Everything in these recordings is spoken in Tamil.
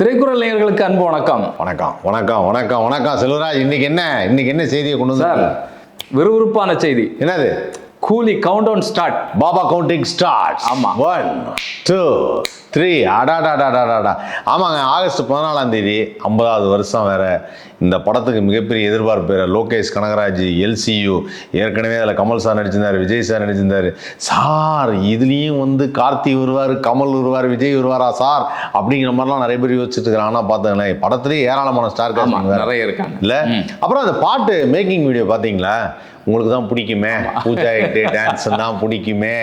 திரைக்குறள் நேயர்களுக்கு அன்பு வணக்கம். வணக்கம் வணக்கம் வணக்கம் வணக்கம். செல்வராஜ் இன்னைக்கு என்ன? இன்னைக்கு என்ன செய்தியை கொண்டு சார் விறுவிறுப்பான செய்தி. என்னது? கூலி கவுண்ட் டவுன் ஸ்டார்ட் பாபா கவுண்டிங் ஸ்டார்ட் ஆமா. ஒன் டூ த்ரீ அடாடாடாடாடாடா. ஆமாங்க ஆகஸ்ட் பதினாலாம் தேதி ஐம்பதாவது வருஷம் வேற. இந்த படத்துக்கு மிகப்பெரிய எதிர்பார்ப்பு வேற. லோகேஷ் கனகராஜ் எல்சியு ஏற்கனவே அதில் கமல் சார் நடிச்சிருந்தார் விஜய் சார் நடிச்சிருந்தார். சார் இதுலேயும் வந்து கார்த்தி வருவார் கமல் வருவார் விஜய் வருவாரா சார் அப்படிங்கிற மாதிரிலாம் நிறைய பேர் யோசிச்சுட்டு இருக்கிறாங்க ஆனால் பார்த்துங்களேன் படத்துலேயே ஏராளமான ஸ்டார் நிறைய இருக்காங்க. இல்ல? அப்புறம் அந்த பாட்டு மேக்கிங் வீடியோ பாத்தீங்களா உங்களுக்கு தான் பிடிக்குமே பூஜா ஹெக்டே டான்ஸ் தான் பிடிக்குமே.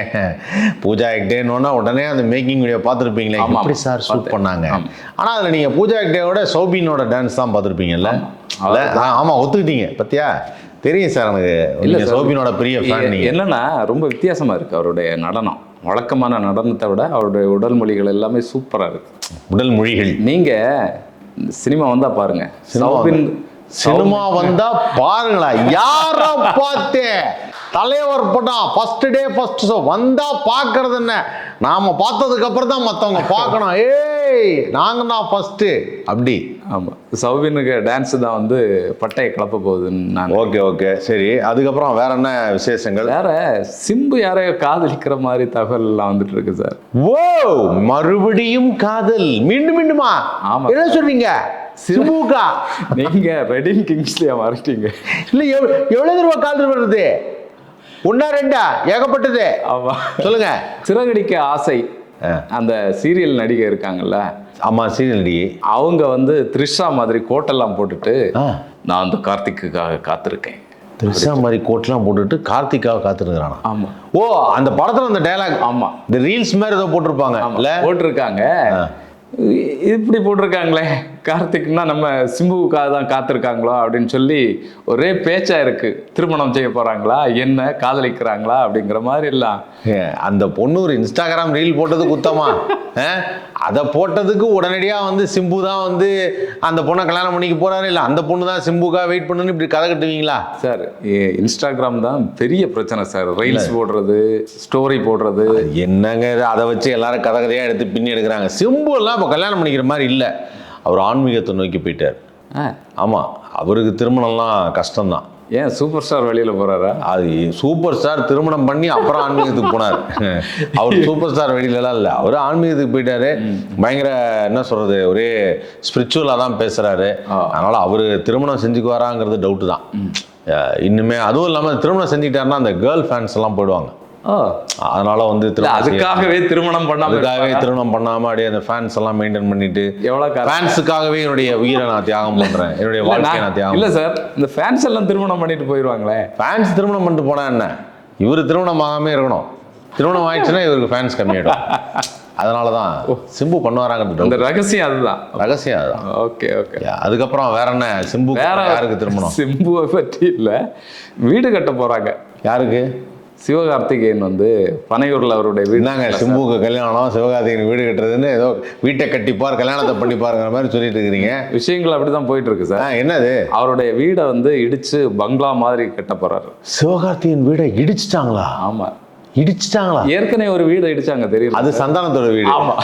பூஜா ஹெக்டேன்னு உடனே அந்த மேக்கிங் வீடியோ பார்த்துருப்பீங்களே. எப்படி சார் ஷூட். பண்ணாங்க? ஆமா. ஆனா அதுல நீங்க பூஜா ஹெக்டேவோட சௌபினோட டான்ஸ் தான் பார்த்துருப்பீங்கல்ல இல்ல ஆ, ஆமா ஒத்துக்கிட்டீங்க. பத்தியா? தெரியும் சார் எனக்கு. இல்ல. சௌபினோட பெரிய என்னன்னா ரொம்ப வித்தியாசமா இருக்கு அவருடைய நடனம். வழக்கமான நடனத்தை விட அவருடைய உடல் மொழிகள் எல்லாமே சூப்பரா இருக்கு. உடல் மொழிகள். நீங்க சினிமா வந்தா பாருங்க. சினிமா சௌபின் சினிமா வந்தா பாருங்களா யார பார்த்தே? தலைவர் படம் ஃபர்ஸ்ட் டே ஃபர்ஸ்ட் ஷோ வந்தா பார்க்கறது என்ன? நாம பார்த்ததுக்கு அப்புறம் தான் மத்தவங்க பார்க்கணும். ஏய் நாங்க தான் ஃபர்ஸ்ட் அப்படி. ஆமா. சௌபினுக்கு டான்ஸ் தான் வந்து பட்டையை கிளப்ப போகுதுன்னு ஓகே ஓகே. சரி அதுக்கப்புறம் வேற என்ன விசேஷங்கள்? வேற சிம்பு யாரையோ காதலிக்கிற மாதிரி தகவல் எல்லாம் வந்துட்டு இருக்கு சார். ஓ மறுபடியும் காதல். மீண்டும் மீண்டுமா? ஆமா. என்ன சொல்றீங்க? சிம்புக்கா நீங்க ரெடின் கிங்ஸ்லியா மாறிட்டீங்க. இல்ல எவ்- எவ்வளவு தடவை காதல் வருது ஒன்னா ரெண்டா? ஏகப்பட்டது. ஆமா. சொல்லுங்க. சிறகடிக்க ஆசை. அந்த சீரியல் நடிகை இருக்காங்கல்ல. ஆமா சீரியல் நடிகை. அவங்க வந்து த்ரிஷா மாதிரி கோட்டெல்லாம் போட்டுட்டு. நான் அந்த கார்த்திக்குக்காக காத்திருக்கேன். த்ரிஷா மாதிரி கோட்லாம் போட்டுட்டு கார்த்திகாவை காத்துருக்கிறானா? ஆமா. ஓ அந்த படத்துல அந்த டயலாக் ஆமா. இந்த ரீல்ஸ் மாதிரி ஏதோ போட்டிருப்பாங்க போட்டிருக்காங்க. இப்படி போட்டிருக்காங்களே. கார்த்திக்னா நம்ம சிம்புவுக்காக தான் காத்திருக்காங்களோ அப்படின்னு சொல்லி ஒரே பேச்சா இருக்கு. திருமணம் செய்ய போறாங்களா? என்ன? காதலிக்கிறாங்களா? அப்படிங்கிற மாதிரி எல்லாம். அந்த பொண்ணு ஒரு இன்ஸ்டாகிராம் ரீல் போட்டது குத்தமா? அதை போட்டதுக்கு உடனடியா வந்து சிம்பு தான் வந்து அந்த பொண்ணை கல்யாணம் பண்ணிக்க போறாரு? இல்ல அந்த பொண்ணு தான் சிம்புக்கா வெயிட் பண்ணுன்னு இப்படி கதை கட்டுவீங்களா? சார் இன்ஸ்டாகிராம் தான் பெரிய பிரச்சனை சார். ரீல்ஸ் போடுறது ஸ்டோரி போடுறது. என்னங்க? அதை வச்சு எல்லாரும் கதை கதையா எடுத்து பின்னி எடுக்கிறாங்க. சிம்பு எல்லாம் இப்போ கல்யாணம் பண்ணிக்கிற மாதிரி இல்லை. அவர் ஆன்மீகத்தை நோக்கி போயிட்டார். ஆ, ஆமா அவருக்கு திருமணம்லாம் கஷ்டம்தான். ஏன் சூப்பர் ஸ்டார் வெளியில போறாரா? அது சூப்பர் ஸ்டார் திருமணம் பண்ணி அப்புறம் ஆன்மீகத்துக்கு போனார். அவர் சூப்பர் ஸ்டார் வெளியிலலாம் இல்லை. அவர் ஆன்மீகத்துக்கு போயிட்டாரு. பயங்கர என்ன சொல்றது ஒரே ஸ்பிரிச்சுவலாக தான் பேசுறாரு. ஆ. அதனால அவர் திருமணம் செஞ்சுக்குவாராங்கிறது டவுட்டு தான். இன்னுமே அதுவும் இல்லாமல் திருமணம் செஞ்சுக்கிட்டாருன்னா அந்த கேர்ள் ஃபேன்ஸ் எல்லாம் போயிடுவாங்க. அதனால வந்து அதுக்காகவே திருமணம் பண்ணாம அதுக்காகவே? திருமணம் பண்ணாம அப்படியே அந்த ஃபேன்ஸ் எல்லாம் மெயின்டைன் பண்ணிட்டு எவ்வளவு? ஃபேன்ஸுக்காகவே என்னுடைய உயிரை நான் தியாகம் பண்றேன். என்னுடைய வாழ்க்கையை நான்- தியாகம் இல்ல சார் இந்த ஃபேன்ஸ் எல்லாம் திருமணம் பண்ணிட்டு போயிருவாங்களே? ஃபேன்ஸ் திருமணம் பண்ணிட்டு போனா என்ன? இவர் திருமணம் ஆகாம இருக்கணும். திருமணம் ஆயிடுச்சுன்னா இவருக்கு ஃபேன்ஸ் கம்மியாயிடும். அதனால தான் சிம்பு பண்ணுவாராங்கிறது அந்த. ரகசியம் அதுதான். ரகசியம் அதுதான். Okay okay. அதுக்கப்புறம் வேற என்ன? சிம்பு வேற யாருக்கு திருமணம்? சிம்புவை பற்றி இல்ல. வீடு கட்ட போறாங்க. யாருக்கு? சிவகார்த்திகேயன் வந்து பனையூர்ல அவருடைய வீடு என்னங்க சிம்புக்கு கல்யாணம் சிவகார்த்திகேயன் வீடு கட்டுறதுன்னு ஏதோ வீட்டை கட்டிப்பார் கல்யாணத்தை பண்ணிப்பாருங்கிற மாதிரி சொல்லிட்டு இருக்கிறீங்க. விஷயங்கள் அப்படிதான் போயிட்டு இருக்கு சார் என்னது? அவருடைய வீடை வந்து இடிச்சு பங்களா மாதிரி கட்ட போறாரு. சிவகார்த்திகேயன் வீடை இடிச்சிட்டாங்களா? ஆமா. இடிச்சிட்டாங்களா? ஏற்கனவே ஒரு வீடு இடிச்சாங்க தெரியும் அது சந்தானத்தோட வீடு. ஆமா.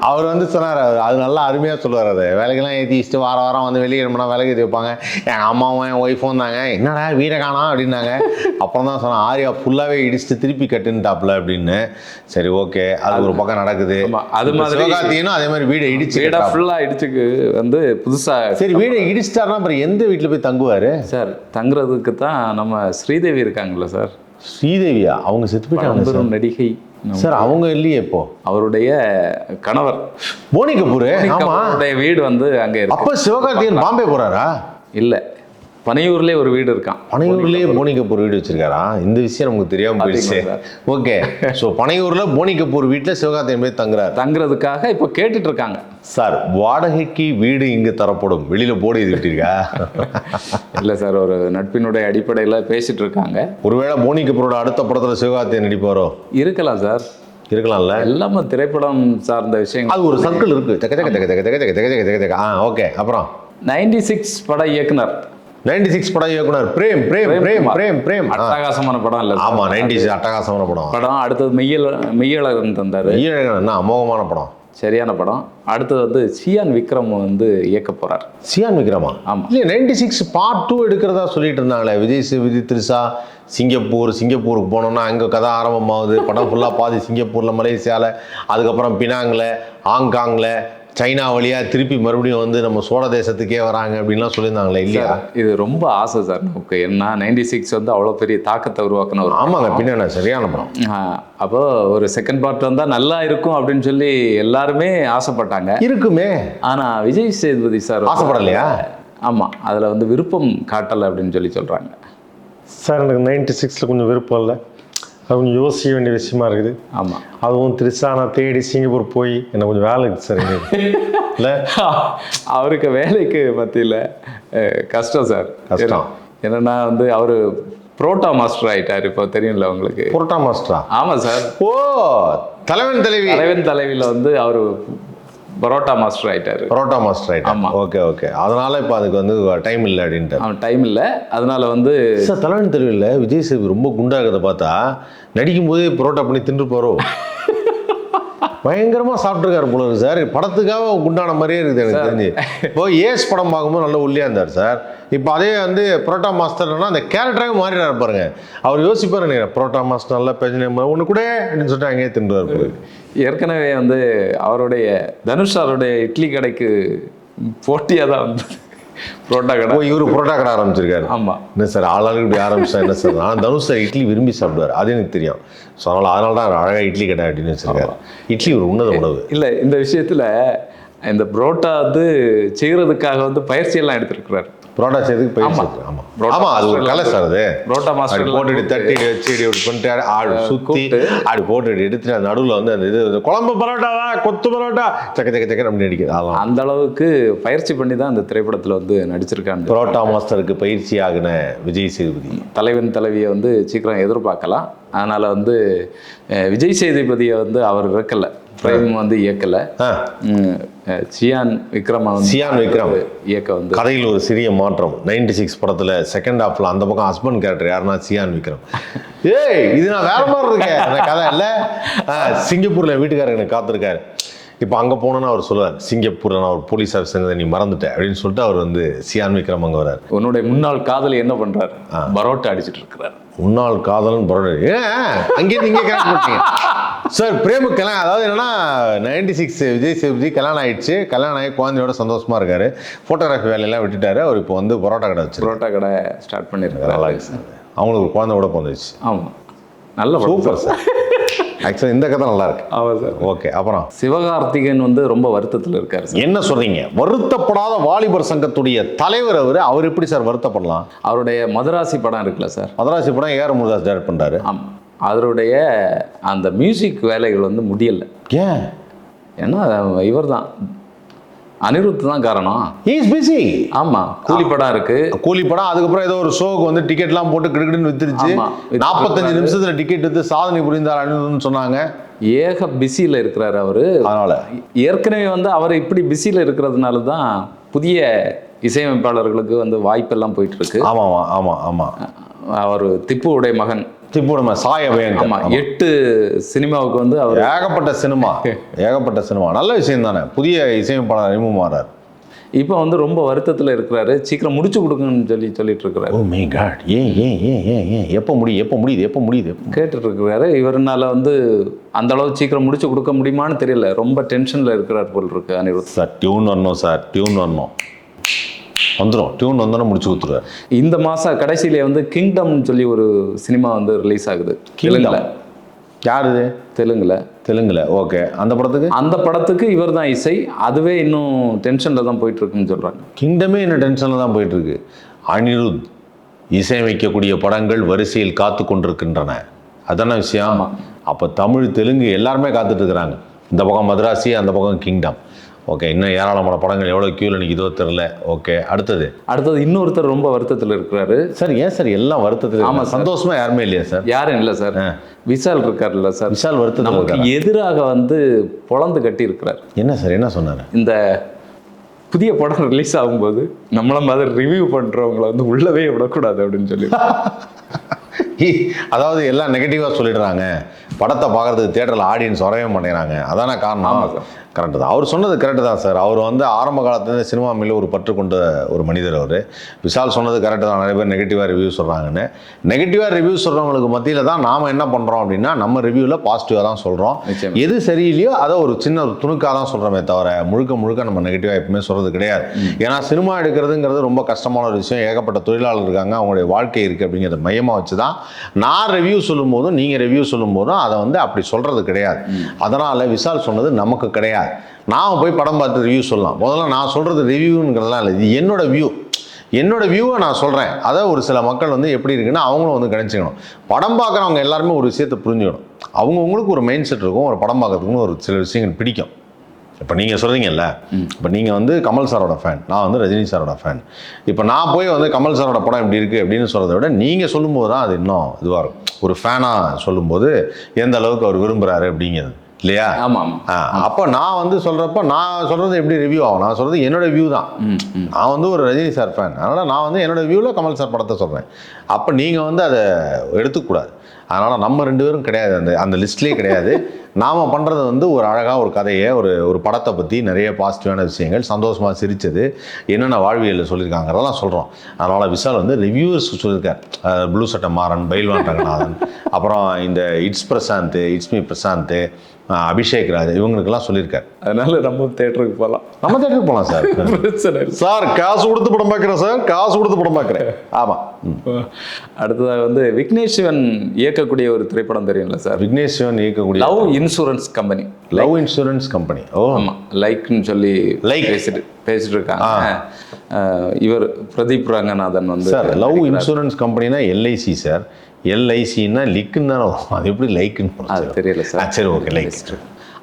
அவர் வந்து சொன்னார் அது- நல்லா அருமையாக சொல்லுவார் அது. வேலைக்கெல்லாம் ஏற்றி வச்சுட்டு வார வாரம் வந்து வெளியே ரொம்ப வேலைக்கு ஏற்றி வைப்பாங்க என் அம்மாவும் என் ஒய்ஃபும் தாங்க என்னடா வீடை காணோம் அப்படின்னாங்க. அப்புறம் தான் சொன்னேன் ஆரியா ஃபுல்லாகவே இடிச்சுட்டு திருப்பி கட்டுன்ட்டாப்ல அப்படின்னு. சரி ஓகே. அது ஒரு பக்கம் நடக்குது. அது மாதிரி- சிவகார்த்திகேயனும் அதே மாதிரி வீடை இடிச்சு வீடை கட்டாப்ல. ஃபுல்லா இடிச்சுக்கு வந்து புதுசா சரி வீடை இடிச்சிட்டாருன்னா அப்புறம் எந்த வீட்டில் போய் தங்குவார்? சார் தங்குறதுக்கு தான் நம்ம ஸ்ரீதேவி இருக்காங்கல்ல சார். ஸ்ரீதேவியா? அவங்க செத்து போயிட்டாங்க நடிகை. சார் அவங்க இல்லையே இப்போ. அவருடைய கணவர். போனி கபூர் ஆமா. அவருடைய வீடு வந்து அங்க இருக்கு. அப்போ சிவகார்த்திகேயன் பாம்பே போறாரா? இல்ல. பனையூர்லயே ஒரு வீடு இருக்கான் பனையூர்லயே போனி கபூர் வீடு வச்சிருக்காரா? இந்த விஷயம் நமக்கு தெரியாம போயிடுச்சு. ஓகே. ஸோ பனையூர்ல போனி கபூர் வீட்டுல சிவகார்த்திகேயன் போய் தங்குறாரு. தங்குறதுக்காக இப்ப கேட்டுட்டு இருக்காங்க. சார் வாடகைக்கு வீடு இங்கு தரப்படும். வெளியில போடி இது விட்டிருக்கா? இல்ல சார் ஒரு நட்பினுடைய அடிப்படையில பேசிட்டு இருக்காங்க. ஒருவேளை போனி கபூரோட அடுத்த படத்துல சிவகார்த்திகேயன் நடிப்பாரோ? இருக்கலாம் சார். இருக்கலாம்ல. எல்லாமே திரைப்படம் சார்ந்த விஷயங்கள். அது ஒரு சர்க்கிள் இருக்கு. தக்க தக்க தக்க தக்க தக்க தக்க தக்க தக்க ஆ ஓகே. அப்புறம்? நைன்டி சிக்ஸ் பட இயக்குனர். நைன்டி சிக்ஸ் படம் இயக்குனர் பிரேம் பிரேம் பிரேம். பிரேம் பிரேம். அட்டகாசமான படம் இல்ல சார். ஆமா நைன்டி அட்டகாசமான படம் படம் அடுத்தது மெய்யல மெய்யழகன் தந்தாரு ஈழகன் என்ன அமோகமான படம் சரியான படம் அடுத்தது வந்து சியான் விக்ரம் வந்து இயக்க போறார் சியான் விக்ரமா ஆமா. இல்லையா நைன்டி சிக்ஸ் பார்ட் டூ எடுக்கிறதா சொல்லிட்டு இருந்தாங்களே விஜய் சேதுபதி த்ரிஷா சிங்கப்பூர் சிங்கப்பூருக்கு போனோம்னா அங்கே கதை ஆரம்பமாகுது படம் ஃபுல்லாக பாதி சிங்கப்பூரில் மலேசியாவில் அதுக்கப்புறம் பினாங்கில் ஹாங்காங்கில் சைனா வழியாக திருப்பி மறுபடியும் வந்து நம்ம சோழ தேசத்துக்கே வராங்க அப்படின்லாம் சொல்லியிருந்தாங்களே இல்லையா? இது ரொம்ப ஆசை சார் நமக்கு. என்ன நைன்டி சிக்ஸ் வந்து அவ்வளோ பெரிய தாக்கத்தை உருவாக்குன ஒரு ஆமாங்க பின்ன சரியான படம். ஆஹ் அப்போ ஒரு செகண்ட் பார்ட் வந்தால் நல்லா இருக்கும் அப்படின்னு சொல்லி எல்லாருமே ஆசைப்பட்டாங்க. இருக்குமே. ஆனால் விஜய் சேதுபதி சார் ஆசைப்படலையா? ஆமாம் அதில் வந்து விருப்பம் காட்டலை அப்படின்னு சொல்லி சொல்கிறாங்க சார் எனக்கு நைன்டி சிக்ஸில் கொஞ்சம் விருப்பம் இல்லை. அது கொஞ்சம் யோசிக்க வேண்டிய விஷயமா இருக்குது. ஆமாம் அதுவும் திருச்சானா தேடி சிங்கப்பூர் போய் எனக்கு கொஞ்சம் வேலை இருக்குது சார் இல்லை? அவருக்கு வேலைக்கு மத்தியில் கஷ்டம் சார். கஷ்டம். என்னன்னா வந்து அவர் புரோட்டா மாஸ்டர் ஆயிட்டார் இப்போ தெரியும்ல உங்களுக்கு? புரோட்டா மாஸ்டரா? ஆமாம் சார். ஓ தலைவன் தலைவி. தலைவன் தலைவியில் வந்து அவர் பரோட்டா மாஸ்டர் ஆயிட்டாரு. பரோட்டா மாஸ்டர் ஆமா. ஆயிட்டா ஓகே ஓகே. அதனால இப்போ அதுக்கு வந்து டைம் இல்லை அப்படின்ட்டு அவன் டைம் இல்லை. அதனால வந்து சார் தலைவன் தெரியல விஜய் சேது ரொம்ப குண்டா இருக்கிறத பார்த்தா நடிக்கும் போதே புரோட்டா பண்ணி தின்று போறோ பயங்கரமா சாப்பிட்டுருக்காரு போல இருக்கு சார். படத்துக்காக குண்டான மாதிரியே இருக்குது எனக்கு தெரிஞ்சு. இப்போ ஏஸ் படம் பார்க்கும்போது நல்ல ஒல்லியா இருந்தார் சார். இப்போ அதே வந்து புரோட்டா மாஸ்டர்னா அந்த கேரக்டராகவே மாறிடாரு பாருங்க. அவர் யோசிப்பாரு நினைக்கிறேன் புரோட்டா மாஸ்டர் நல்லா பிரச்சனை ஒன்று கூட அப்படின்னு சொல்லிட்டு அங்கேயே தின்றுவார் போல. ஏற்கனவே வந்து அவருடைய தனுஷ் அவருடைய இட்லி கடைக்கு போட்டியாக தான் வந்து புரோட்டா கடை. ஓ இவர் புரோட்டா கடை ஆரம்பிச்சிருக்காரு. ஆமாம் என்ன சார் ஆளாளுக்கு இப்படி ஆரம்பிச்சா என்ன சார்? நான் தனுஷ் சார் இட்லி விரும்பி சாப்பிடுவார். அது எனக்கு தெரியும். ஸோ அதனால் அதனால தான் அழகாக இட்லி கடை அப்படின்னு வச்சிருக்காரு. இட்லி ஒரு உன்னத உணவு. இல்லை இந்த விஷயத்தில் இந்த புரோட்டா வந்து செய்கிறதுக்காக வந்து பயிற்சியெல்லாம் எடுத்திருக்கிறாரு. புரோட்டா செய்யறதுக்கு பயிற்சி ஆமா. இருக்கு. ஆமா. புரோட்டா ஆமா அது ஒரு கலை சார் அது. புரோட்டா மாஸ்டர் போட்டு இப்படி தட்டி வச்சு இப்படி பண்ணிட்டு ஆடு சுத்தி கூப்பிட்டு. அப்படி போட்டு இப்படி எடுத்துட்டு அந்த நடுவுல வந்து அந்த இது குழம்பு பரோட்டாவா கொத்து பரோட்டா. சக்க சக்க சக்க அப்படி அடிக்குது அதெல்லாம். அந்த அளவுக்கு பயிற்சி பண்ணி தான் இந்த திரைப்படத்தில் வந்து நடிச்சிருக்காங்க. பரோட்டா மாஸ்டருக்கு பயிற்சி ஆகின விஜய் சேதுபதி. தலைவன் தலைவியை வந்து சீக்கிரம் எதிர்பார்க்கலாம். அதனால் வந்து விஜய் சேதுபதியை வந்து அவர் இறக்கலை பிரேம் வந்து இயக்கலை. சியான் விக்ரம சியான் விக்ரம். இயக்க வந்து கதையில் ஒரு சிறிய மாற்றம். நைன்டி சிக்ஸ் படத்துல செகண்ட் ஹாஃப்ல அந்த பக்கம் ஹஸ்பண்ட் கேரக்டர் யாருன்னா சியான் விக்ரம். ஏய் இது நான் வேற மாதிரி இருக்கேன் அந்த கதை இல்ல. சிங்கப்பூர்ல வீட்டுக்காரர் எனக்கு காத்திருக்காரு. இப்போ அங்கே போனோன்னா அவர் சொல்லுவார் சிங்கப்பூர்ல நான் ஒரு போலீஸ் ஆஃபீஸர் நீ மறந்துட்ட அப்படின்னு சொல்லிட்டு அவர் வந்து சியான் விக்ரம் அங்கே வரார் உன்னுடைய முன்னாள் காதலி என்ன பண்றாரு? பரோட்டா அடிச்சிட்டு இருக்கிறாரு. முன்னாள் காதலன் பரோடா. ஏன் அங்கேயிருந்து இங்கே கல்யாணம் பண்ணிட்டீங்க. சார் பிரேமு கல்யாணம் அதாவது என்னன்னா நைன்டி சிக்ஸ் விஜய் சேதுபதி கல்யாணம் ஆயிடுச்சு. கல்யாணம் ஆகி குழந்தையோட சந்தோஷமா இருக்காரு. ஃபோட்டோகிராஃபி வேலையெல்லாம் விட்டுட்டாரு. அவர் இப்போ வந்து பரோட்டா கடை வச்சிருக்காரு. பரோட்டா கடை ஸ்டார்ட் பண்ணியிருக்காரு. நல்லா இருக்கு சார் அவங்களுக்கு ஒரு குழந்தை கூட பிறந்துச்சு ஆமாம் நல்ல சூப்பர் சார் ஆக்சுவலாக இந்த கதை நல்லா இருக்கு. ஆமாம் சார். ஓகே அப்புறம்? சிவகார்த்திகேயன் வந்து ரொம்ப வருத்தத்தில் இருக்காரு சார். என்ன சொல்றீங்க? வருத்தப்படாத வாலிபர் சங்கத்துடைய தலைவர் அவர். அவர் எப்படி சார் வருத்தப்படலாம்? அவருடைய மதராசி படம் இருக்குல்ல சார். மதராசி படம் ஏஆர் முருதாஸ் டைரக்ட் பண்றாரு. ஆமாம் அவருடைய அந்த மியூசிக் வேலைகள் வந்து முடியலை. ஏன்? ஏன்னா இவர் தான் அனிருத் தான் காரணம். இஸ் பிஸி ஆமாம் கூலி படம் இருக்கு. கூலி படம் அதுக்கப்புறம் ஏதோ ஒரு ஷோக்கு வந்து டிக்கெட்லாம் போட்டு கிடுக்கிடுன்னு வித்துருச்சு. ஆமா, நாற்பத்தஞ்சு. நிமிஷத்துல டிக்கெட் வித்து சாதனை புரிந்தார் அனிருத்னு சொன்னாங்க. ஏக பிஸியில் இருக்கிறாரு அவரு. அதனால. ஏற்கனவே வந்து அவர் இப்படி பிஸியில் இருக்கிறதுனால தான் புதிய இசையமைப்பாளர்களுக்கு வந்து வாய்ப்பெல்லாம் போயிட்டு இருக்கு. ஆமா ஆமா ஆமா. ஆமா அவர் திப்புவுடைய மகன் நம்ம சாய் அபயங்கர் ஆமா எட்டு சினிமாவுக்கு வந்து அவர் ஏகப்பட்ட சினிமா ஏகப்பட்ட சினிமா. நல்ல விஷயம் தானே. புதிய இசையமைப்பாளர் அறிமுகமாறார் இப்போ வந்து ரொம்ப வருத்தத்தில் இருக்கிறாரு. சீக்கிரம் முடிச்சு கொடுங்கன்னு சொல்லி சொல்லிட்டு இருக்கிறாரு ஓ மை காட் ஏன் ஏன் ஏன் ஏன் ஏன்? எப்போ முடியும் எப்போ முடியுது எப்போ முடியுது? கேட்டுட்டு இருக்கிறாரு இவருனால வந்து அந்த அளவு சீக்கிரம் முடிச்சு கொடுக்க முடியுமான்னு தெரியல. ரொம்ப டென்ஷன்ல இருக்கிறார் போல் இருக்கு அனிருத். சார் டியூன் வரணும் சார் டியூன் வரணும். வந்துடும் டியூன் வந்தோன்னே முடிச்சு கொடுத்துருவார் இந்த மாசம் கடைசியிலே வந்து கிங்டம்னு சொல்லி ஒரு சினிமா வந்து ரிலீஸ் ஆகுது. தெலுங்குல. யார் இது? தெலுங்குல. தெலுங்குல. ஓகே அந்த படத்துக்கு? அந்த படத்துக்கு இவர் தான் இசை. அதுவே இன்னும் டென்ஷன்ல தான் போயிட்டு இருக்குன்னு சொல்றாங்க. கிங்டமே என்ன டென்ஷனில் தான் போயிட்டு இருக்கு அனிருத் இசையமைக்கக்கூடிய படங்கள் வரிசையில் காத்து கொண்டிருக்கின்றன. அதான விஷயம்? அப்போ தமிழ் தெலுங்கு எல்லாருமே காத்துட்டு இருக்கிறாங்க. இந்த பக்கம் மദ്രാசி அந்த பக்கம் கிங்டம் ஓகே இன்னும் ஏராளமான படங்கள். எவ்வளோ க்யூவில் நிற்கிதோ தெரில ஓகே அடுத்தது? அடுத்தது இன்னொருத்தர் ரொம்ப வருத்தத்தில் இருக்கிறாரு. சார் ஏன் சார் எல்லாம் வருத்தத்தில் ஆமா ஆமாம் சார். சந்தோஷமா யாருமே இல்லையா சார் யாரும் இல்லை சார் விஷால் இருக்காருல்ல சார் விஷால் வருத்தத்தில் நமக்கு? எதிராக வந்து பொழந்து கட்டி இருக்கிறார் என்ன சார் என்ன சொன்னார்? இந்த புதிய படம் ரிலீஸ் ஆகும்போது நம்மள மாதிரி ரிவ்யூ பண்றவங்கள வந்து உள்ளவே விடக்கூடாது அப்படின்னு சொல்லி. அதாவது எல்லாம் நெகட்டிவாக சொல்லிடுறாங்க. படத்தை பார்க்கறதுக்கு தேட்டரில் ஆடியன்ஸ் வரவே மாட்டேங்கிறாங்க. அதான காரணம்? கரெக்டு தான். அவர் சொன்னது கரெக்டு தான் சார் அவர் வந்து ஆரம்ப காலத்துலேருந்து சினிமா மேலே ஒரு பற்று கொண்ட ஒரு மனிதர் அவர். விஷால் சொன்னது கரெக்டு தான். நிறைய பேர் நெகட்டிவாக ரிவ்யூ சொல்கிறாங்கன்னு நெகட்டிவாக ரிவ்யூ சொல்கிறவங்களுக்கு மத்தியில் தான் நாம் என்ன பண்ணுறோம் அப்படின்னா நம்ம ரிவ்யூவில் பாசிட்டிவாக தான் சொல்கிறோம். எது சரியில்லையோ அதை ஒரு சின்ன ஒரு துணுக்காக தான் சொல்கிறோமே தவிர முழுக்க முழுக்க நம்ம நெகட்டிவாக எப்பவுமே சொல்கிறது கிடையாது. ஏன்னா சினிமா எடுக்கிறதுங்கிறது ரொம்ப கஷ்டமான ஒரு விஷயம். ஏகப்பட்ட தொழிலாளர் இருக்காங்க. அவங்களுடைய வாழ்க்கை இருக்குது அப்படிங்கிறத மையமாக வச்சு தான் நான் ரிவ்யூ சொல்லும்போதும் நீங்கள் ரிவ்யூ சொல்லும்போதும் அதை வந்து அப்படி சொல்கிறது கிடையாது. அதனால் விஷால் சொன்னது நமக்கு கிடையாது. நான் போய் படம் பார்த்து ரிவ்யூ சொல்லலாம். முதல்ல நான் சொல்கிறது ரிவ்யூங்கிறதெல்லாம் இல்லை. இது என்னோட வியூ என்னோட வியூவை நான் சொல்கிறேன் அதை ஒரு சில மக்கள் வந்து எப்படி இருக்குன்னு அவங்களும் வந்து கணிச்சிக்கணும். படம் பார்க்குறவங்க எல்லாருமே ஒரு விஷயத்தை புரிஞ்சுக்கணும். அவங்கவுங்களுக்கு ஒரு மைண்ட் செட் இருக்கும். ஒரு படம் பார்க்கறதுக்குன்னு ஒரு சில விஷயங்கள் பிடிக்கும். இப்போ நீங்கள் சொல்கிறீங்கல்ல இப்போ நீங்கள் வந்து கமல் சாரோட ஃபேன் நான் வந்து ரஜினி சாரோட ஃபேன் இப்போ நான் போய் வந்து கமல் சாரோட படம் இப்படி இருக்குது அப்படின்னு சொல்கிறத விட நீங்கள் சொல்லும்போது தான் அது இன்னும் இதுவாக இருக்கும். ஒரு ஃபேனாக சொல்லும்போது எந்த அளவுக்கு அவர் விரும்புகிறாரு அப்படிங்கிறது. இல்லையா? ஆமா ஆமா. ஆ, அப்போ நான் வந்து சொல்கிறப்ப நான் சொல்கிறது எப்படி ரிவ்யூ ஆகும்? நான் சொல்கிறது என்னோட வியூ தான். நான் வந்து ஒரு ரஜினி சார் ஃபேன் அதனால் நான் வந்து என்னோட வியூவில் கமல் சார் படத்தை சொல்கிறேன் அப்போ நீங்கள் வந்து அதை எடுத்துக்கூடாது அதனால் நம்ம ரெண்டு பேரும் கிடையாது. அந்த அந்த லிஸ்ட்லேயே கிடையாது. நாம் பண்ணுறது வந்து ஒரு அழகாக ஒரு கதையை ஒரு ஒரு படத்தை பற்றி நிறைய பாசிட்டிவான விஷயங்கள் சந்தோஷமாக சிரித்தது என்னென்ன வாழ்வியலில் சொல்லியிருக்காங்கிறதெல்லாம் சொல்கிறோம் அதனால் விஷால் வந்து ரிவ்யூவர்ஸ் சொல்லியிருக்கார். ப்ளூ சட்ட மாறன் பைல்வான் ரங்கநாதன் அப்புறம் இந்த it's Prasanth it's me Prasanth Abhishek Raj இவங்களுக்கெல்லாம் சொல்லியிருக்கார். அதனால நம்ம தேட்டருக்கு போகலாம் நம்ம தேட்டருக்கு போகலாம் சார். பிரச்சனை சார் காசு கொடுத்து படம் பார்க்குறேன் சார். காசு கொடுத்து படம் பார்க்குறேன். ஆமாம் அடுத்ததாக வந்து விக்னேஷ் சிவன் இயக்கக்கூடிய ஒரு திரைப்படம் தெரியும்ல சார்? விக்னேஷ் சிவன் இயக்கக்கூடிய love insurance company love insurance company ஓ ஆமா லைக்னு சொல்லி Like. பேசிட்டு பேசிட்டு இருக்காங்க இவர் பிரதீப் ரங்கநாதன் வந்து சார் லவ் இன்சூரன்ஸ் கம்பெனினா எல்ஐசி சார் எல்ஐசின்னா லிக்குன்னு தானே வரும். அது எப்படி லைக்குன்னு அது தெரியல சார் சரி ஓகே லைக்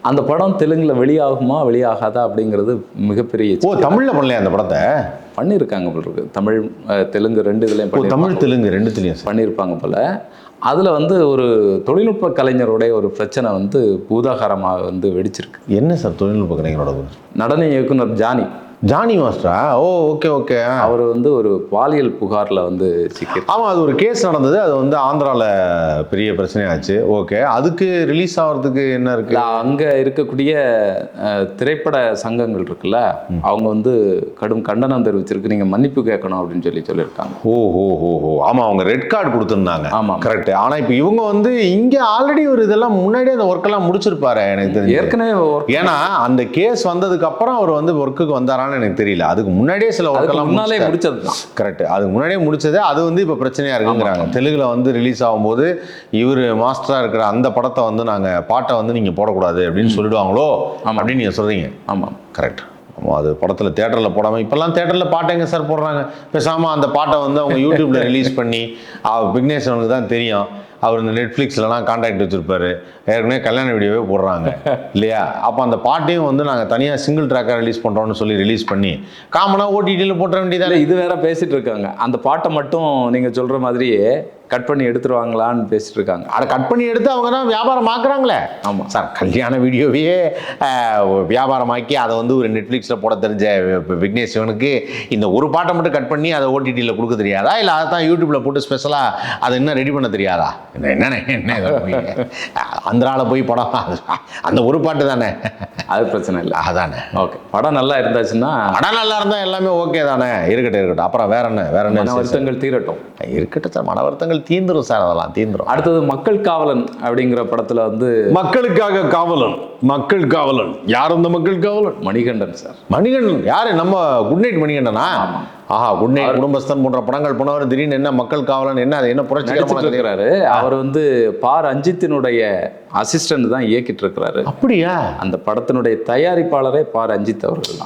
அந்த படம் தெலுங்குல வெளியாகுமா வெளியாகாதா அப்படிங்கிறது மிகப்பெரிய ஓ தமிழில் பண்ணலையா அந்த படத்தை? பண்ணியிருக்காங்க போல இருக்கு. தமிழ் தெலுங்கு ரெண்டு இதுலையும். தமிழ் தெலுங்கு ரெண்டுத்துலையும் பண்ணியிருப்பாங்க போல. அதில் வந்து ஒரு தொழில்நுட்ப கலைஞருடைய ஒரு பிரச்சனை வந்து பூதாகாரமாக வந்து வெடிச்சிருக்கு. என்ன சார் தொழில்நுட்ப கலைஞரோட நடன இயக்குனர் ஜானி. ஜானி மாஸ்டரா? ஓ ஓகே ஓகே. அவர் வந்து ஒரு பாலியல் புகாரில் வந்து சிக்கி ஆமாம் அது ஒரு கேஸ் நடந்தது. அது வந்து ஆந்திராவில் பெரிய பிரச்சனையாச்சு. ஓகே. அதுக்கு ரிலீஸ் ஆகிறதுக்கு என்ன இருக்குது அங்கே இருக்கக்கூடிய திரைப்பட சங்கங்கள் இருக்குல்ல அவங்க வந்து கடும் கண்டனம் தெரிவிச்சிருக்கு. நீங்கள் மன்னிப்பு கேட்கணும் அப்படின்னு சொல்லி சொல்லியிருக்காங்க. ஓ ஓ ஓ ஓ. ஆமாம் அவங்க ரெட் கார்டு கொடுத்துருந்தாங்க. ஆமாம். கரெக்ட் ஆனால் இப்போ இவங்க வந்து இங்கே ஆல்ரெடி ஒரு இதெல்லாம் முன்னாடியே அந்த ஒர்க்கெல்லாம் முடிச்சிருப்பாரு எனக்கு தெரிஞ்சு. ஏற்கனவே ஏன்னா அந்த கேஸ் வந்ததுக்கு அப்புறம் அவர் வந்து ஒர்க்குக்கு வந்தாரான்னு எனக்கு தெரியல. அதுக்கு முன்னாடியே சில ஒர்க்கெல்லாம் முன்னாலே முடிச்சது தான் கரெக்ட் அதுக்கு முன்னாடியே முடிச்சது அது வந்து இப்போ பிரச்சனையா இருக்குங்கிறாங்க. தெலுங்குல வந்து ரிலீஸ் ஆகும்போது இவர் மாஸ்டரா இருக்கிற அந்த படத்தை வந்து நாங்க பாட்டை வந்து நீங்க போடக்கூடாது அப்படின்னு சொல்லிடுவாங்களோ அப்படின்னு நீங்க சொல்றீங்க. ஆமாம் கரெக்ட் ஆமாம் அது படத்தில் தேட்டரில் போடாமல் இப்போல்லாம் தேட்டரில் பாட்டை எங்கே சார் போடுறாங்க? பேசாமல் அந்த பாட்டை வந்து அவங்க யூடியூப்பில் ரிலீஸ் பண்ணி அவனுக்கு தான் தெரியும். அவர் இந்த நெட்ஃப்ளிக்ஸ்லலாம் காண்டாக்ட் வச்சுருப்பாரு. ஏற்கனவே கல்யாண வீடியோவே போடுறாங்க. இல்லையா? அப்போ அந்த பாட்டையும் வந்து நாங்கள் தனியாக சிங்கிள் ட்ராக்காக ரிலீஸ் பண்ணுறோம்னு சொல்லி ரிலீஸ் பண்ணி காமனாக ஓடிடியில் போட்டுற வேண்டியதானே இல்லை இது வேற பேசிட்டு இருக்காங்க. அந்த பாட்டை மட்டும் நீங்கள் சொல்கிற மாதிரியே கட் பண்ணி எடுத்துருவாங்களான்னு பேசிட்டு இருக்காங்க அதை கட் பண்ணி எடுத்து அவங்க தான் வியாபாரம் ஆக்குறாங்களே ஆமாம் சார் கல்யாண வீடியோவையே வியாபாரமாக்கி அதை வந்து ஒரு நெட்ஃப்ளிக்ஸில் போட தெரிஞ்ச விக்னேஷ் சிவனுக்கு இந்த ஒரு பாட்டை மட்டும் கட் பண்ணி அதை ஓடிடியில் கொடுக்க தெரியாதா? இல்லை அதை தான் யூடியூப்பில் போட்டு ஸ்பெஷலாக அதை இன்னும் ரெடி பண்ண தெரியாதா? என்ன என்னண்ணே, என்ன இது போய்? படம் அந்த ஒரு பாட்டு தானே? அது பிரச்சனை இல்லை. அதானே. ஓகே படம் நல்லா இருந்தாச்சுன்னா படம் நல்லா இருந்தால் எல்லாமே ஓகே தானே? இருக்கட்டும் இருக்கட்டும். அப்புறம் வேற என்ன வேற என்ன வருத்தங்கள் தீரட்டும். இருக்கட்டும் சார். மன வருத்தங்கள் தீந்துரும் சார் அதெல்லாம் தீந்துரும். அடுத்தது மக்கள் காவலன் அப்படிங்கிற படத்துல வந்து மக்களுக்காக காவலன் மக்கள் காவலன். யார் அந்த மக்கள் காவலன்? மணிகண்டன் சார். மணிகண்டன் யாரு? நம்ம குட் நைட் மணிகண்டனா ஆஹா குட் நைட் குடும்பஸ்தன் போன்ற படங்கள் போனவர் திடீர்னு என்ன மக்கள் காவலன் என்ன அது என்ன கதை? இருக்கிறாரு. அவர் வந்து பா ரஞ்சித்தினுடைய அசிஸ்டன்ட் தான் இயக்கிட்டு இருக்கிறாரு. அப்படியா? அந்த படத்தினுடைய தயாரிப்பாளரே பா ரஞ்சித் அவர்கள்.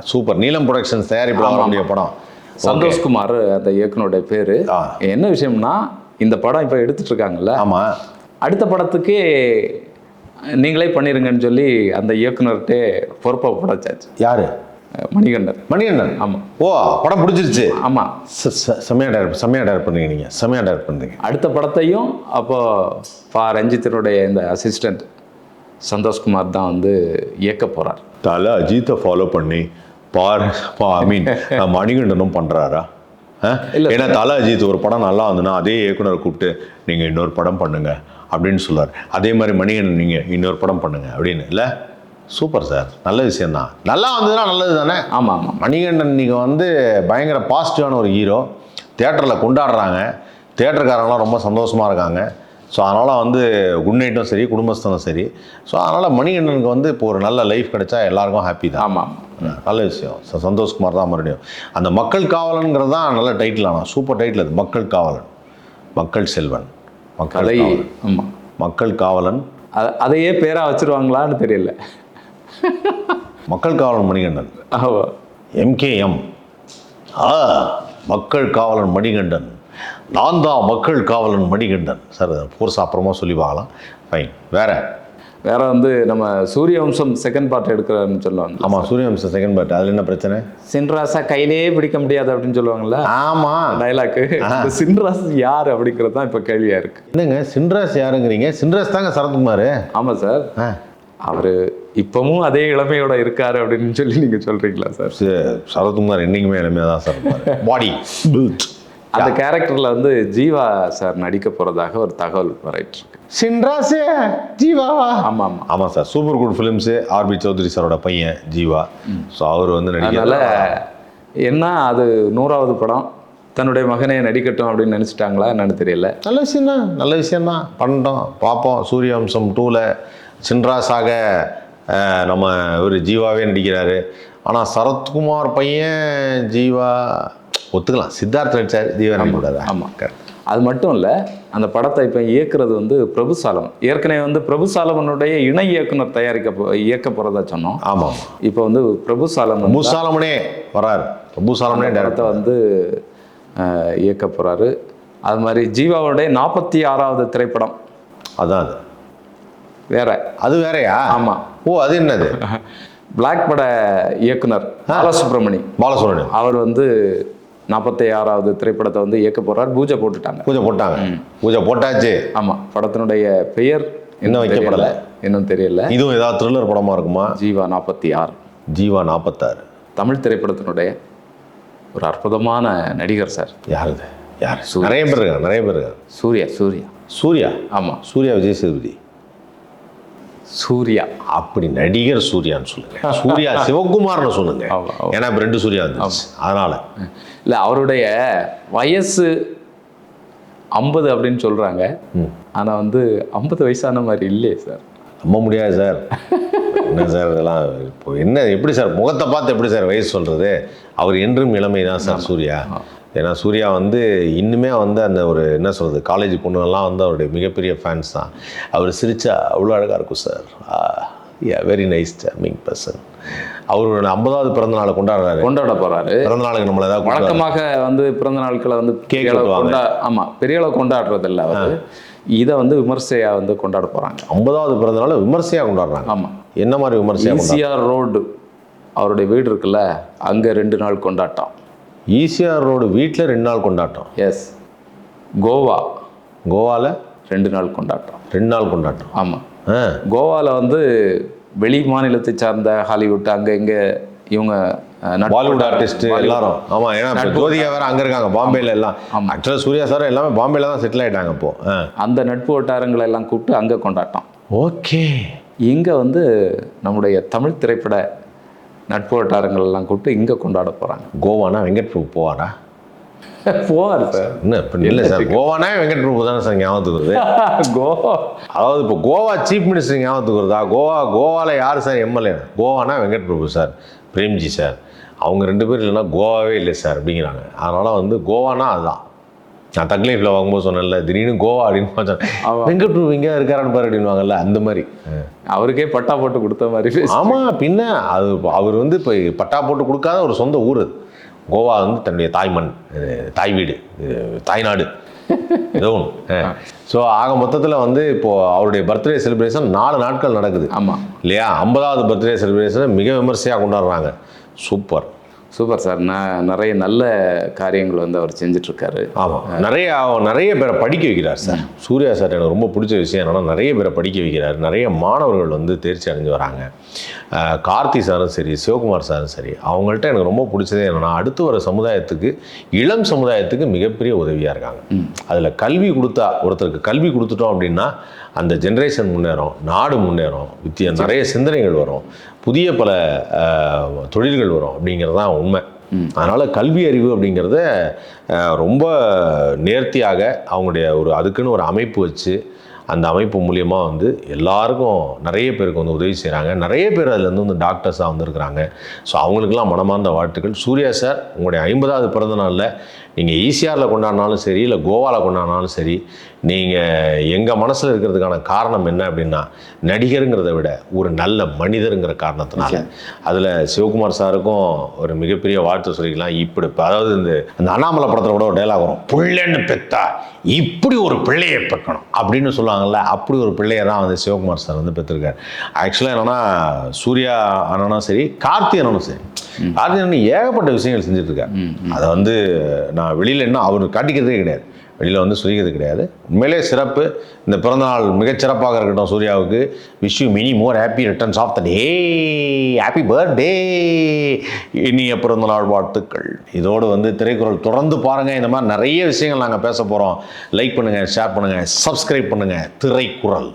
சூப்பர். நீலம் ப்ரொடக்ஷன்ஸ் தயாரிப்பில் வரக்கூடிய படம். சந்தோஷ்குமார் அந்த இயக்குனருடைய பேரு. என்ன விஷயம்னா இந்த படம் இப்போ எடுத்துட்டு இருக்காங்கல்ல ஆமா. அடுத்த படத்துக்கே நீங்களே பண்ணிருங்கன்னு சொல்லி அந்த இயக்குனர்கிட்ட பொறுப்பை படைச்சாச்சு யாரு? மணிகண்டன். மணிகண்டன்? ஆமா. ஓ படம் பிடிச்சிருச்சு. ஆமா. ச- ச- செம்மையா டைரக்ட் செம்மையா டைரக்ட் பண்ணுறீங்க நீங்க. செம்மையா டைரக்ட் பண்ணுறீங்க அடுத்த படத்தையும் அப்போ பா. ரஞ்சித்தினுடைய இந்த அசிஸ்டன்ட் சந்தோஷ்குமார் தான் வந்து இயக்க போறார். தலை அஜித்தை ஃபாலோ பண்ணி பார் ஐ மீன் மணிகண்டனும் பண்ணுறாரா இல்ல ஏன்னா தலை அஜித் ஒரு படம் நல்லா இருந்ததுன்னா அதே இயக்குனரை கூப்பிட்டு நீங்கள் இன்னொரு படம் பண்ணுங்க அப்படின்னு சொல்லுவார் அதே மாதிரி மணிகண்டன் நீங்கள் இன்னொரு படம் பண்ணுங்க அப்படின்னு. இல்லை? Super sir. நல்ல விஷயம் தான். நல்லா வந்ததுன்னா நல்லது தானே? ஆமாம் ஆமாம் மணிகண்டன் இன்னைக்கு வந்து பயங்கர பாசிட்டிவான ஒரு ஹீரோ தேட்டரில் கொண்டாடுறாங்க. தேட்டருக்காரங்களாம் ரொம்ப சந்தோஷமாக இருக்காங்க. ஸோ அதனால் வந்து குட் நைட்டும் சரி குடும்பஸ்தனும் சரி. ஸோ அதனால் மணிகண்டனுக்கு வந்து இப்போ ஒரு நல்ல லைஃப் கிடைச்சா எல்லாருக்கும் ஹாப்பி தான். ஆமாம் நல்ல விஷயம். சந்தோஷ்குமார் தான் மறுபடியும். அந்த மக்கள் காவலன்கிறது தான் நல்ல டைட்டில் ஆனால் சூப்பர் டைட்டில் அது மக்கள் காவலன். மக்கள் செல்வன். மக்கள். ஆமாம் மக்கள் காவலன். அதையே பேரா வச்சிருவாங்களான்னு தெரியல. மக்கள் காவலன் மணிகண்டன். எம்கேஎம் ஆ மக்கள் காவலன் மணிகண்டன். நான் தான் மக்கள் காவலன் மணிகண்டன். சார் ஃபோர்ஸ் அப்புறமா சொல்லி பார்க்கலாம். ஃபைன் வேற? வேற வந்து நம்ம சூரிய வம்சம் செகண்ட் பார்ட் எடுக்கிறன்னு சொல்லுவாங்க. ஆமாம் சூரியவம்ச செகண்ட் பார்ட் அதில் என்ன பிரச்சனை? சின்ராசா கையிலேயே பிடிக்க முடியாது அப்படின்னு சொல்லுவாங்கல்ல? ஆமாம் டைலாக்கு சின்ராஸ் யார் அப்படிங்கிறது தான் இப்போ கேள்வியா இருக்கு. என்னங்க சின்ராஸ் யாருங்கிறீங்க? சின்ராஸ் தாங்க சரத்குமார். ஆமாம் சார். அவரு இப்பவும் அதே இளமையோட இருக்காரு அப்படின்னு சொல்லி நீங்க சொல்றீங்களா சார்? சரத்குமார் என்னைக்குமே இளமையாக தான் சார் பாடி பில்ட் அந்த கேரக்டர்ல வந்து ஜீவா சார் நடிக்க போறதாக ஒரு தகவல் வரைட்டு இருக்கு சின்ராஸே ஜீவாவா ஆமா ஆமா ஆமாம் sir super good films RB Choudhary சாரோட பையன் ஜீவா. ஸோ அவர் வந்து நடிக்கிறார் என்ன அது நூறாவது படம் தன்னுடைய மகனே நடிக்கட்டும் அப்படின்னு நினைச்சிட்டாங்களா என்னன்னு தெரியல. நல்ல விஷயம் தான் நல்ல விஷயம் தான் பண்ணிட்டோம். பார்ப்போம். சூரியவம்சம் டூவில் சின்ராஸாக நம்ம இவர் ஜீவாவே நடிக்கிறாரு. ஆனால் சரத்குமார் பையன் ஜீவா ஒத்துக்கலாம். சித்தார்த் நடிச்சார் ஜீவா நடிக்கூடாதா ஆமா அது மட்டும் இல்ல அந்த படத்தை இப்போ இயக்குறது வந்து பிரபுசாலம் ஏற்கனவே வந்து பிரபுசாலமனுடைய இணை இயக்குனர் தயாரிக்க இயக்க போறதா சொன்னோம். ஆமாம் இப்போ வந்து பிரபுசாலம் வந்து முசாலமனே வரார். முசாலமனே படத்தை வந்து இயக்க போறாரு. அது மாதிரி ஜீவாவுடைய நாற்பத்தி ஆறாவது திரைப்படம். அதான் அது. வேற. அது வேறயா? ஆமா. ஓ அது என்னது? பிளாக் பட இயக்குனர் பாலசுப்ரமணி. பாலசுப்ரமணியம். அவர் வந்து நாற்பத்தி ஆறாவது திரைப்படத்தை வந்து இயக்க போறார். பூஜை போட்டுட்டாங்க. பூஜை போட்டாங்க. பூஜை போட்டாச்சு. ஆமா. படத்தினுடைய பெயர் இன்னும். வைக்கப்படல. இன்னும் தெரியல. இதுவும் ஏதாவது த்ரில்லர் படமா இருக்குமா? ஜீவா நாற்பத்தி ஆறு. ஜீவா நாற்பத்தாறு. தமிழ் திரைப்படத்தினுடைய ஒரு அற்புதமான நடிகர் சார். யார்? யார் நிறைய பேர் இருக்காங்க நிறைய பேர் இருக்காங்க. சூர்யா சூர்யா. சூர்யா? ஆமா. சூர்யா விஜய் சேதுபதி. சூர்யா. அப்படி நடிகர் சூர்யான்னு சொல்லுங்க. சூர்யா சிவகுமார்னு சொல்லுங்க. ஏன்னா இப்ப ரெண்டு சூர்யா வந்துச்சு. அதனால. இல்ல அவருடைய வயசு ஐம்பது அப்படின்னு சொல்றாங்க. ஆனா வந்து ஐம்பது வயசான மாதிரி இல்லையே சார். நம்ப முடியாது சார். என்ன சார் இதெல்லாம் இப்போ என்ன எப்படி சார் முகத்தை பார்த்து எப்படி சார் வயசு சொல்றது? அவர் என்றும் இளமை தான் சார் சூர்யா. ஏன்னா சூர்யா வந்து இன்னுமே வந்து அந்த ஒரு என்ன சொல்றது காலேஜ் பொண்ணுங்கெல்லாம் வந்து அவருடைய மிகப்பெரிய ஃபேன்ஸ் தான். அவர் சிரிச்சா அவ்வளோ அழகாக இருக்கும் sir yeah very nice charming person அவரோட ஐம்பதாவது பிறந்த நாளை கொண்டாடுறாரு. கொண்டாட போறாரு. பிறந்த நாளுக்கு நம்மளை ஏதாவது. வழக்கமாக வந்து பிறந்த நாட்களை வந்து. கொண்டா ஆமா பெரிய அளவு கொண்டாடுறது இல்ல அவர். இதை வந்து விமர்சையா வந்து கொண்டாட போறாங்க. ஐம்பதாவது பிறந்த நாளை விமர்சையாக கொண்டாடுறாங்க. ஆமா. என்ன மாதிரி கொண்டாடுறாங்க? ஈசிஆர் ரோடு அவருடைய வீடு இருக்குல்ல அங்க ரெண்டு நாள் கொண்டாட்டம். ஈசிஆர் ரோடு வீட்டில் ரெண்டு நாள் கொண்டாட்டம். எஸ் கோவா. கோவாவில் ரெண்டு நாள் கொண்டாட்டம். ரெண்டு நாள் கொண்டாட்டம். ஆமா. ஆ. கோவால வந்து வெளி மாநிலத்தை சார்ந்த ஹாலிவுட் அங்க இங்க இவங்க பாலிவுட் ஆர்டிஸ்ட். எல்லாரும். ஆமா ஏன்னா ஜோதிகா வேற அங்க இருக்காங்க பாம்பேல எல்லாம். ஆமா. ஆக்சுவலாக சூர்யா சார் எல்லாமே பாம்பேல தான் செட்டில் ஆயிட்டாங்க இப்போ. அந்த நட்பு வட்டாரங்களை எல்லாம் கூப்பிட்டு அங்க கொண்டாட்டம். ஓகே. இங்க வந்து நம்முடைய தமிழ் திரைப்பட நட்பு வட்டாரங்கள் எல்லாம் கூப்பிட்டு இங்க கொண்டாட போறாங்க. கோவானா வெங்கட் பிரபு போவாரா? போவார் சார். என்ன இப்போ இல்லை சார் கோவானா வெங்கட் பிரபு தானே சார் ஞாபகத்துக்கு வருது? கோவா அதாவது இப்போ கோவா சீஃப் மினிஸ்டர் ஞாபகத்துக்கு வருதா? கோவா கோவாவில் யார் சார் எம்எல்ஏ கோவானா வெங்கட் பிரபு சார் பிரேம்ஜி சார். அவங்க ரெண்டு பேரும் இல்லைன்னா கோவாவே இல்லை சார் அப்படிங்கிறாங்க. அதனால் வந்து கோவானா அதுதான் நான் தக் லைஃப்பில் வாங்கும்போது சொன்னேன்ல திடீர்னு கோவா அப்படின்னு. வெங்கட் இங்கே இருக்காரான்னு பாரு அப்படின்வாங்கல்ல அந்த மாதிரி. அவருக்கே பட்டா போட்டு கொடுத்த மாதிரி ஆமாம் பின்ன அது அவர் வந்து இப்போ பட்டா போட்டு கொடுக்காத ஒரு சொந்த ஊர். அது கோவா வந்து தன்னுடைய தாய்மண் தாய் வீடு தாய்நாடு ஏதோ ஒன்று ஸோ ஆக மொத்தத்தில் வந்து இப்போது அவருடைய பர்த்டே செலிப்ரேஷன் நாலு நாட்கள் நடக்குது. ஆமா. இல்லையா? ஐம்பதாவது பர்த்டே செலிப்ரேஷனை மிக விமர்சையாக கொண்டாடுறாங்க. Super super sir. நான் நிறைய நல்ல காரியங்கள் வந்து அவர் செஞ்சுட்டு இருக்காரு ஆமாம் நிறைய நிறைய பேரை படிக்க வைக்கிறார் சார். சூர்யா சார் எனக்கு ரொம்ப பிடிச்ச விஷயம் என்னன்னா நிறைய பேரை படிக்க வைக்கிறார். நிறைய மாணவர்கள் வந்து தேர்ச்சி அடைஞ்சு வராங்க. கார்த்தி சாரும் சரி சிவகுமார் சாரும் சரி அவங்கள்ட்ட எனக்கு ரொம்ப பிடிச்சதே என்னன்னா அடுத்து வர சமுதாயத்துக்கு இளம் சமுதாயத்துக்கு மிகப்பெரிய உதவியாக இருக்காங்க. அதில் கல்வி கொடுத்தா ஒருத்தருக்கு கல்வி கொடுத்துட்டோம் அப்படின்னா அந்த ஜென்ரேஷன் முன்னேறும் நாடு முன்னேறும் வித்திய நிறைய சிந்தனைகள் வரும் புதிய பல தொழில்கள் வரும் அப்படிங்கிறது தான் உண்மை. அதனால் கல்வி அறிவு அப்படிங்கிறத ரொம்ப நேர்த்தியாக அவங்களுடைய ஒரு அதுக்குன்னு ஒரு அமைப்பு வச்சு அந்த அமைப்பு மூலியமாக வந்து எல்லாருக்கும் நிறைய பேருக்கு வந்து உதவி செய்கிறாங்க நிறைய பேர் அதுலேருந்து வந்து டாக்டர்ஸாக வந்திருக்கிறாங்க. ஸோ அவங்களுக்கெல்லாம் மனமார்ந்த வாழ்த்துக்கள். சூர்யா சார் உங்களுடைய ஐம்பதாவது பிறந்த நாளில் நீங்கள் ஈசிஆரில் கொண்டாடினாலும் சரி இல்லை கோவாவில் கொண்டாடினாலும் சரி நீங்கள் எங்கள் மனசில் இருக்கிறதுக்கான காரணம் என்ன அப்படின்னா நடிகருங்கிறத விட ஒரு நல்ல மனிதருங்கிற காரணத்தினால. அதில் சிவகுமார் சாருக்கும் ஒரு மிகப்பெரிய வாழ்த்து சொல்லிக்கலாம். இப்படி இப்ப அதாவது இந்த இந்த அண்ணாமலை படத்தில் கூட ஒரு டைலாக் வரும். பிள்ளைன்னு பெத்தா இப்படி ஒரு பிள்ளையை பெக்கணும் அப்படின்னு சொல்லுவாங்கல்ல அப்படி ஒரு பிள்ளையை தான் வந்து சிவகுமார் சார் வந்து பெற்றிருக்காரு ஆக்சுவலாக என்னன்னா சூர்யா அண்ணனும் சரி கார்த்தி அண்ணனும் சரி. அண்ணன் ஏகப்பட்ட விஷயங்கள் செஞ்சுட்டு இருக்காரு அதை வந்து நான் வெளியில் என்ன அவர் காட்டிக்கிறதே கிடையாது. வெளியில் வந்து சொல்லிக்கிறது கிடையாது. உண்மையிலே சிறப்பு. இந்த பிறந்தநாள் மிகச்சிறப்பாக இருக்கட்டும் சூர்யாவுக்கு. Wish you many more happy returns of the day happy birthday இனிய பிறந்தநாள் வாழ்த்துக்கள். இதோடு வந்து திரைக்குறள் தொடர்ந்து பாருங்கள் இந்த மாதிரி நிறைய விஷயங்கள் நாங்கள் பேச போகிறோம் லைக் பண்ணுங்கள் ஷேர் பண்ணுங்கள் சப்ஸ்கிரைப் பண்ணுங்கள் திரைக்குறள்